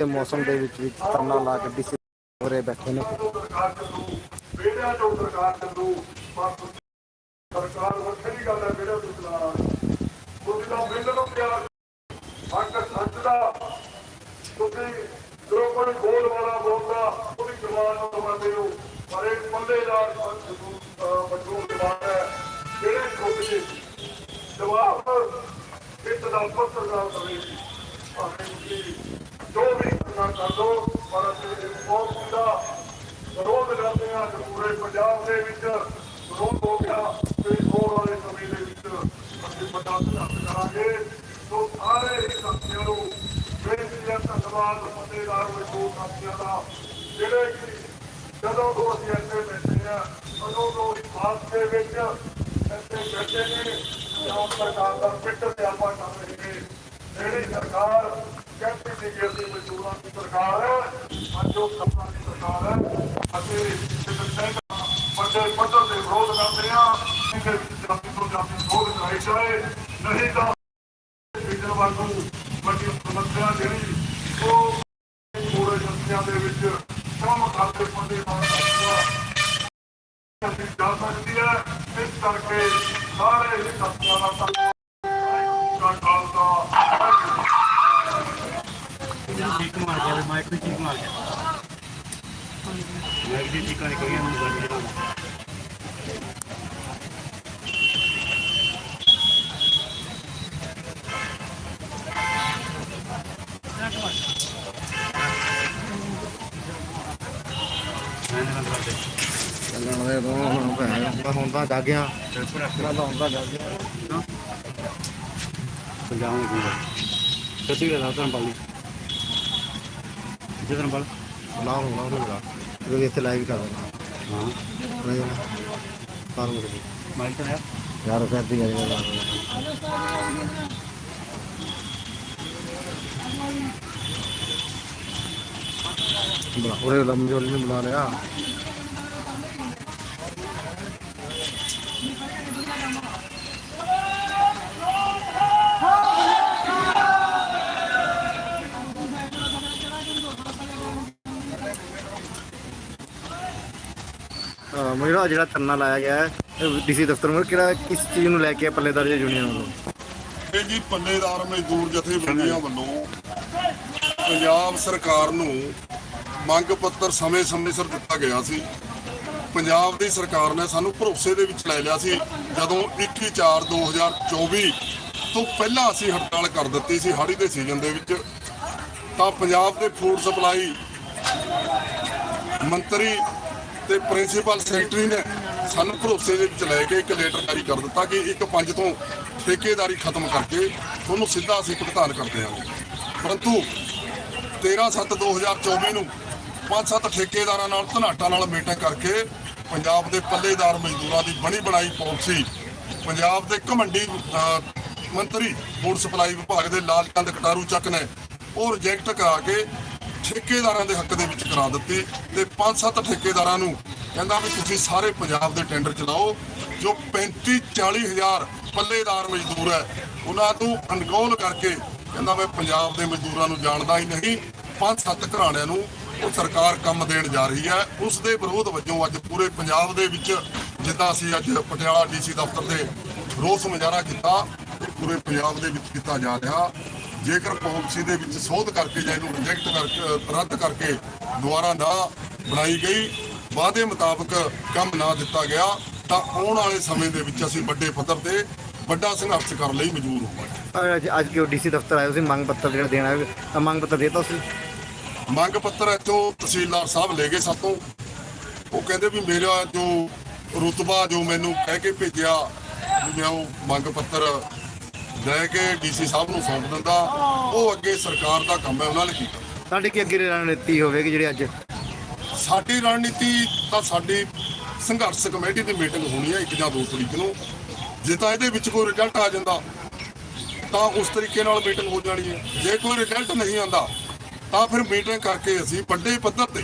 ਤੇ ਮੌਸਮ ਦੇ ਵਿੱਚ ਵਿੱਚ ਤਰਨਾ ਲਾ ਕੇ ਡੀਸੀ ਹੋਰੇ ਬੈਠੇ ਨੇ ਸਰਕਾਰ ਚੋਂ ਸਰਕਾਰ ਚੱਲੂ ਸਰਕਾਰ ਵੱਖਰੀ ਗੱਲ ਹੈ ਬੇੜਿਆਂ ਤੋਂ ਚਲਾਣਾ ਉਹਦੀ ਦਾ ਬਿੱਲ ਨੂੰ ਪਿਆ ਹੱਕ ਸੱਚ ਦਾ ਤੁਸੀਂ ਜੋ ਕੋਈ ਬੋਲ ਵਾਲਾ ਬੋਲਦਾ ਉਹਦੀ ਜਵਾਨ ਨੂੰ ਬੰਦੇ ਨੂੰ ਪਰ ਇਹ ਪੱਲੇਦਾਰ ਮਜ਼ਦੂਰ ਜਵਾਨ ਹੈ ਜਿਹੜੇ ਛੋਟੇ ਜਵਾਬ ਇੱਕ ਦਾ ਪੱਤਰ ਦਾ ਭਾਵੇਂ ਤੁਸੀਂ ਕਰ ਦੋ ਪਰ ਅਸੀਂ ਬਹੁਤ ਹੁੰਦਾ ਵਿਰੋਧ ਕਰਦੇ ਹਾਂ ਕਿ ਪੂਰੇ ਪੰਜਾਬ ਦੇ ਵਿੱਚ ਵਿਰੋਧ ਹੋ ਗਿਆ ਤੇ ਹੋਣ ਵਾਲੇ ਸਮੇਂ ਦੇ ਵਿੱਚ ਅਸੀਂ ਵੱਡਾ ਸੰਘਰਸ਼ ਕਰਾਂਗੇ। ਸੋ ਸਾਰੇ ਸਾਥੀਆਂ ਨੂੰ ਬੇਨਤੀ ਹੈ, ਧੰਨਵਾਦ ਫਤਿਹਦਾਰ ਮਜ਼ਦੂਰ ਸਾਥੀਆਂ ਦਾ, ਜਿਹੜੇ ਕਿ ਜਦੋਂ ਤੋਂ ਅਸੀਂ ਇੱਥੇ ਬੈਠੇ ਹਾਂ, ਉਦੋਂ ਤੋਂ ਹੀ ਦੇ ਵਿੱਚ ਇੱਥੇ ਬੈਠੇ ਨੇ। ਜਾਂ ਸਰਕਾਰ ਦਾ ਫਿੱਟ ਤੇ ਆਪਾਂ ਕਰ ਰਹੇ ਨੇ। ਜਿਹੜੀ ਸਰਕਾਰ ਕਹਿੰਦੀ ਸੀ ਕਿ ਮਜ਼ਦੂਰਾਂ ਦੀ ਸਰਕਾਰ ਹੈ, ਅੱਜ ਉਹ ਕੰਮਾਂ ਦੀ ਸਰਕਾਰ ਹੈ ਅਸੀਂ ਸਿੱਧੇ ਵੱਡੇ ਪੱਧਰ ਤੇ ਵਿਰੋਧ ਕਰਦੇ ਹਾਂ ਕਿ ਜਾਤੀ ਤੋਂ ਜਾਤੀ ਵਿਰੋਧ ਕਰਾਈ ਜਾਏ, ਨਹੀਂ ਤਾਂ ਵਿਜਨ ਵਾਂਗੂ ਵੱਡੀ ਸਮੱਸਿਆ ਜਿਹੜੀ ਉਹ ਪੂਰੇ ਜਨਤਿਆਂ ਦੇ ਵਿੱਚ ਕੰਮ ਕਰਦੇ ਬੰਦੇ ਮਾਰਦਾ ਜਾ ਸਕਦੀ ਹੈ, ਇਸ ਕਰਕੇ ਸਾਰੇ ਹੀ ਸਾਥੀਆਂ ਦਾ ਧੰਨਵਾਦ। ਖਾਲਸਾ ਠੀਕ ਮਾਰ ਗਿਆ ਮਾਈਕ ਵੀ ਠੀਕ ਮਾਰ ਗਿਆ ਮਾਈਕ ਦੀ ਠੀਕ ਨਿਕਲ ਗਿਆ ਮੈਨੂੰ ਗੱਲ ਨਹੀਂ ਚੱਲਣ ਦੇ ਦੋ ਹੁਣ ਭੈਣ ਹੁਣ ਤਾਂ ਜਾ ਗਿਆ ਮੈਂ ਤਾਂ ਹੁਣ ਤਾਂ ਜਾ ਗਿਆ ਪੰਜਾਬੀ ਕੀ ਸੱਚੀ ਗੱਲ ਆ ਤੁਹਾਨੂੰ ਪਾਲੀ ਜਿੱਦਨ ਬਲ ਨਾ ਹੁਣ ਨਾ ਹੋਊਗਾ ਇਹ ਇੱਥੇ ਲਾਈਵ ਕਰ ਦੇਣਾ ਹਾਂ ਨਹੀਂ ਨਾ ਕਾਰਨ ਕਰ ਮਾਈਕ ਤਾਂ ਹੈ ਯਾਰ ਕਰਦੀ ਗੱਲ ਕਰ ਬੜਾ ਉਹਰੇ ਲੰਮਜੋਲੀ ਨੇ ਬਣਾ ਲਿਆ ਅਹ ਮੇਰਾ ਜਿਹੜਾ ਧਰਨਾ ਲਾਇਆ ਗਿਆ ਹੈ ਡੀਸੀ ਦਫ਼ਤਰ ਵਿੱਚ ਕਿਹੜਾ, ਕਿਸ ਚੀਜ਼ ਨੂੰ ਲੈ ਕੇ ਪੱਲੇਦਾਰ ਯੂਨੀਅਨ ਵੱਲੋਂ? ਇਹ ਜੀ ਪੱਲੇਦਾਰ ਮਜ਼ਦੂਰ ਜਥੇਬੰਦੀਆਂ ਵੱਲੋਂ ਪੰਜਾਬ ਸਰਕਾਰ ਨੂੰ ਮੰਗ ਪੱਤਰ ਸਮੇਂ-ਸਮੇਂ ਸਿਰ ਦਿੱਤਾ ਗਿਆ ਸੀ। ਪੰਜਾਬ ਦੀ ਸਰਕਾਰ ਨੇ ਸਾਨੂੰ ਭਰੋਸੇ ਦੇ ਵਿੱਚ ਲੈ ਲਿਆ ਸੀ, ਜਦੋਂ 21/4/2024 ਤੋਂ ਪਹਿਲਾਂ ਅਸੀਂ ਹੜਤਾਲ ਕਰ ਦਿੱਤੀ ਸੀ, ਹਾੜੀ ਦੇ ਸੀਜ਼ਨ ਦੇ ਵਿੱਚ। ਤਾਂ ਪੰਜਾਬ ਦੇ ਫੂਡ ਸਪਲਾਈ ਮੰਤਰੀ ਤੇ ਪ੍ਰਿੰਸੀਪਲ ਸੈਕਟਰੀ ਨੇ ਸਾਨੂੰ ਭਰੋਸੇ ਦੇ ਵਿੱਚ ਲੈ ਕੇ ਇੱਕ ਲੈਟਰ ਜਾਰੀ ਕਰ ਦਿੱਤਾ ਕਿ ਇੱਕ ਪੰਜ ਤੋਂ ਠੇਕੇਦਾਰੀ ਖਤਮ ਕਰਕੇ ਤੁਹਾਨੂੰ ਸਿੱਧਾ ਅਸੀਂ ਭੁਗਤਾਨ ਕਰਦੇ ਹਾਂ ਪਰੰਤੂ 13/7/2024 ਨੂੰ ਪੰਜ ਸੱਤ ਠੇਕੇਦਾਰਾਂ ਨਾਲ ਧਨਾਟਾ ਨਾਲ ਮੀਟਿੰਗ ਕਰਕੇ ਪੰਜਾਬ ਦੇ ਪੱਲੇਦਾਰ ਮਜ਼ਦੂਰਾਂ ਦੀ ਬਣੀ ਬਣਾਈ ਪਾਲਿਸੀ, ਪੰਜਾਬ ਦੇ ਘਮੰਡੀ ਮੰਤਰੀ ਫੂਡ ਸਪਲਾਈ ਵਿਭਾਗ ਦੇ ਲਾਲ ਚੰਦ ਕਟਾਰੂ ਚੱਕ ਨੇ ਉਹ ਰਿਜੈਕਟ ਕਰਾ ਕੇ ਠੇਕੇਦਾਰਾਂ ਦੇ ਹੱਕ ਦੇ ਵਿੱਚ ਕਰਾ ਦਿੱਤੀ ਤੇ ਪੰਜ ਸੱਤ ਠੇਕੇਦਾਰਾਂ ਨੂੰ ਕਹਿੰਦਾ ਵੀ ਤੁਸੀਂ ਸਾਰੇ ਪੰਜਾਬ ਦੇ ਟੈਂਡਰ ਚਲਾਓ, ਜੋ 35 40 ਹਜ਼ਾਰ ਪੱਲੇਦਾਰ ਮਜ਼ਦੂਰ ਹੈ, ਉਹਨਾਂ ਨੂੰ ਅਨਗੋਲ ਕਰਕੇ ਕਹਿੰਦਾ ਮੈਂ ਪੰਜਾਬ ਦੇ ਮਜ਼ਦੂਰਾਂ ਨੂੰ ਜਾਣਦਾ ਹੀ ਨਹੀਂ ਪੰਜ ਸੱਤ ਘਰਾਣਿਆਂ ਨੂੰ ਉਹ ਸਰਕਾਰ ਕੰਮ ਦੇਣ ਜਾ ਰਹੀ ਹੈ। ਉਸ ਦੇ ਵਿਰੋਧ ਵਜੋਂ ਅੱਜ ਪੂਰੇ ਪੰਜਾਬ ਦੇ ਵਿੱਚ ਜਿੱਦਾਂ ਅਸੀਂ ਅੱਜ ਪਟਿਆਲਾ ਡੀਸੀ ਦਫ਼ਤਰ ਦੇ ਰੋਸ ਮੁਜ਼ਾਹਰਾ ਕੀਤਾ ਪੂਰੇ ਪੰਜਾਬ ਦੇ ਵਿੱਚ ਕੀਤਾ ਜਾ ਰਿਹਾ। ਜੇਕਰ ਪਾਲਿਸੀ ਦੇ ਵਿੱਚ ਸੋਧ ਕਰਕੇ ਜਾਂ ਇਹਨੂੰ ਰਿਜੈਕਟ ਕਰਕੇ ਰੱਦ ਕਰਕੇ ਦੁਬਾਰਾ ਨਾ ਬਣਾਈ ਗਈ ਵਾਅਦੇ ਮੁਤਾਬਕ ਕੰਮ ਨਾ ਦਿੱਤਾ ਗਿਆ ਤਾਂ ਆਉਣ ਵਾਲੇ ਸਮੇਂ ਦੇ ਵਿੱਚ ਅਸੀਂ ਵੱਡੇ ਪੱਧਰ ਤੇ ਵੱਡਾ ਸੰਘਰਸ਼ ਕਰਨ ਲਈ ਮਜਬੂਰ ਹੋਵਾਂਗੇ। ਅੱਜ ਕਿਉਂ ਡੀਸੀ ਦਫ਼ਤਰ ਆਏ ਤੁਸੀਂ ਮੰਗ ਪੱਤਰ ਜਿਹੜਾ ਦੇਣਾ ਹੈ ਤਾਂ ਮੰਗ ਪੱਤਰ ਦੇਤਾ ਸੀ ਮੰਗ ਪੱਤਰ ਇੱਥੋਂ ਤਹਿਸੀਲਦਾਰ ਸਾਹਿਬ ਲੈ ਗਏ ਸਾਤੋਂ। ਉਹ ਕਹਿੰਦੇ ਵੀ ਮੇਰਾ ਜੋ ਰੁਤਬਾ ਜੋ ਮੈਨੂੰ ਕਹਿ ਕੇ ਭੇਜਿਆ ਵੀ ਮੈਂ ਉਹ ਮੰਗ ਪੱਤਰ ਲੈ ਕੇ ਡੀਸੀ ਸਾਹਿਬ ਨੂੰ ਸੌਂਪ ਦਿੰਦਾ ਉਹ ਅੱਗੇ ਸਰਕਾਰ ਦਾ ਕੰਮ ਹੈ ਉਹਨਾਂ ਨੇ ਕੀਤਾ ਸਾਡੀ ਕੀ ਅੱਗੇ ਰਣਨੀਤੀ ਹੋਵੇਗੀ ਜਿਹੜੀ ਅੱਜ? ਸਾਡੀ ਰਣਨੀਤੀ ਤਾਂ ਸਾਡੀ ਸੰਘਰਸ਼ ਕਮੇਟੀ ਦੀ ਮੀਟਿੰਗ ਹੋਣੀ ਹੈ 1 ਜਾਂ 2 ਤਰੀਕ ਨੂੰ। ਜੇ ਤਾਂ ਇਹਦੇ ਵਿੱਚ ਕੋਈ ਰਿਜ਼ਲਟ ਆ ਜਾਂਦਾ ਤਾਂ ਉਸ ਤਰੀਕੇ ਨਾਲ ਮੀਟਿੰਗ ਹੋ ਜਾਣੀ ਹੈ। ਜੇ ਕੋਈ ਰਿਜ਼ਲਟ ਨਹੀਂ ਆਉਂਦਾ ਤਾਂ ਫਿਰ ਮੀਟਿੰਗ ਕਰਕੇ ਅਸੀਂ ਵੱਡੇ ਪੱਧਰ ਤੇ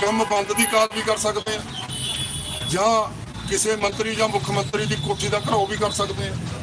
ਕੰਮ ਬੰਦ ਦੀ ਕਾਲ ਵੀ ਕਰ ਸਕਦੇ ਹਾਂ ਜਾਂ ਕਿਸੇ ਮੰਤਰੀ ਜਾਂ ਮੁੱਖ ਮੰਤਰੀ ਦੀ ਕੋਠੀ ਦਾ ਘਰੋ ਵੀ ਕਰ ਸਕਦੇ ਹਾਂ।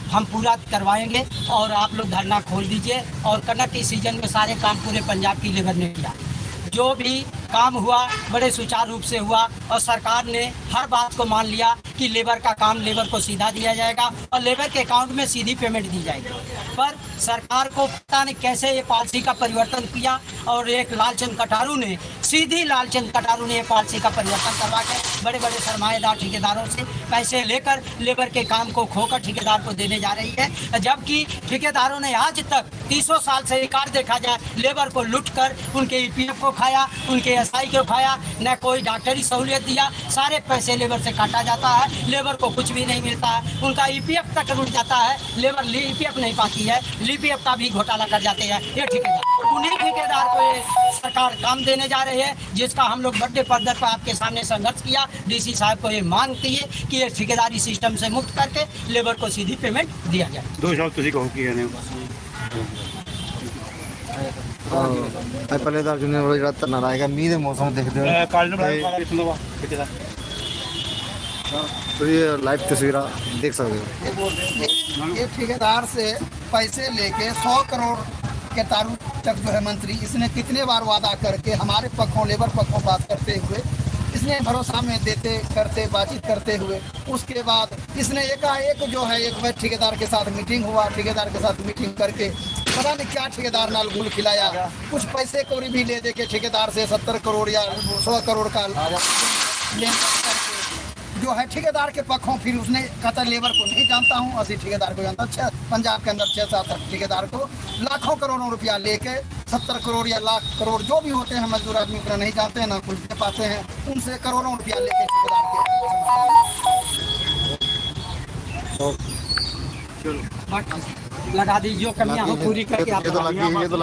हम पूरा करवाएँगे और आप लोग धरना खोल दीजिए। और कनक के सीज़न में सारे काम पूरे पंजाब की लेबर ने किया। जो भी काम हुआ, बड़े सुचारू रूप से हुआ और सरकार ने हर बात को मान लिया। कि लेबर का काम लेबर को सीधा दिया जाएगा और लेबर के अकाउंट में सीधी पेमेंट दी जाएगी। पर सरकार को पता नहीं कैसे ये पॉलिसी का परिवर्तन किया और एक लालचंद कटारू ने, सीधी लालचंद कटारू ने ये पॉलिसी का परिवर्तन करवा के बड़े बड़े सरमाएदार ठेकेदारों से पैसे लेकर लेबर के काम को खोकर ठेकेदार को देने जा रही है। जबकि ठेकेदारों ने आज तक तीसों साल से रिकॉर्ड देखा जाए, लेबर को लुट कर उनके ईपीएफ को खाया, उनके एसआई को खाया, न कोई डॉक्टरी सहूलियत दिया, सारे पैसे लेबर से काटा जाता है। लेबर को कुछ भी नहीं मिलता है उनका ईपीएफ तक लूट जाता है लेबर ईपीएफ नहीं पाती है ईपीएफ का भी घोटाला कर जाते हैं ये ठेकेदार उन्हीं ठेकेदार को ये सरकार काम देने जा रही है जिसका हम लोग बड़े पद्धत पर आपके सामने संघर्ष किया डीसी साहब को ये मांग की है कि ये ठेकेदारी सिस्टम से मुक्त करके लेबर को सीधी पेमेंट दिया जाए ਦੋ ਸ਼ਬਦ ਤੁਸੀਂ ਕਹੋ ਕੀ ਕਹਿੰਦੇ ਹੋ ਅਹ ਅੱਜ ਪੱਲੇਦਾਰ ਯੂਨੀਅਨ ਵੱਲੋਂ ਜਿਹੜਾ ਧਰਨਾ ਲਾਇਆ ਗਿਆ ਮੀਂਹ ਦੇ ਮੌਸਮ ਦੇਖਦੇ ਹੋਏ ਕਾਲ ਨੂੰ ਤੇ ਬੜਾ ਕਿੱਥੋਂ ਦਾ ਕਿੱਥੇ ਦਾ तो ये लाइव तस्वीर देख सकते हो। ये ठेकेदार से पैसे लेके सौ करोड़ के तारुक तक जो है मंत्री, इसने कितने बार वादा करके हमारे पक्षों लेबर पक्षों बात करते हुए, इसने भरोसा में देते, करते, बातचीत करते हुए, उसके बाद इसने एकाएक जो है एक बार ठेकेदार के साथ मीटिंग हुआ, ठेकेदार के साथ मीटिंग करके पता नहीं क्या ठेकेदार नाल गुल खिलाया। कुछ पैसे कौड़ी भी ले दे के ठेकेदार से सत्तर करोड़ या सौ करोड़ का लेन करके जो है ठेकेदार के पक्षों फिर उसने कहता लेबर को नहीं जानता हूँ। असली ठेकेदार को जानता छह पंजाब के अंदर छह सात ठेकेदार को लाखों करोड़ों रुपया लेके सत्तर करोड़ या लाख करोड़ जो भी होते हैं मजदूर आदमी उतना नहीं जानते हैं ना कुछ दे पाते हैं उनसे करोड़ों रुपया लेके ठेकेदार के लगा दी जो कमियाँ हो पूरी करके आप तो लगी तो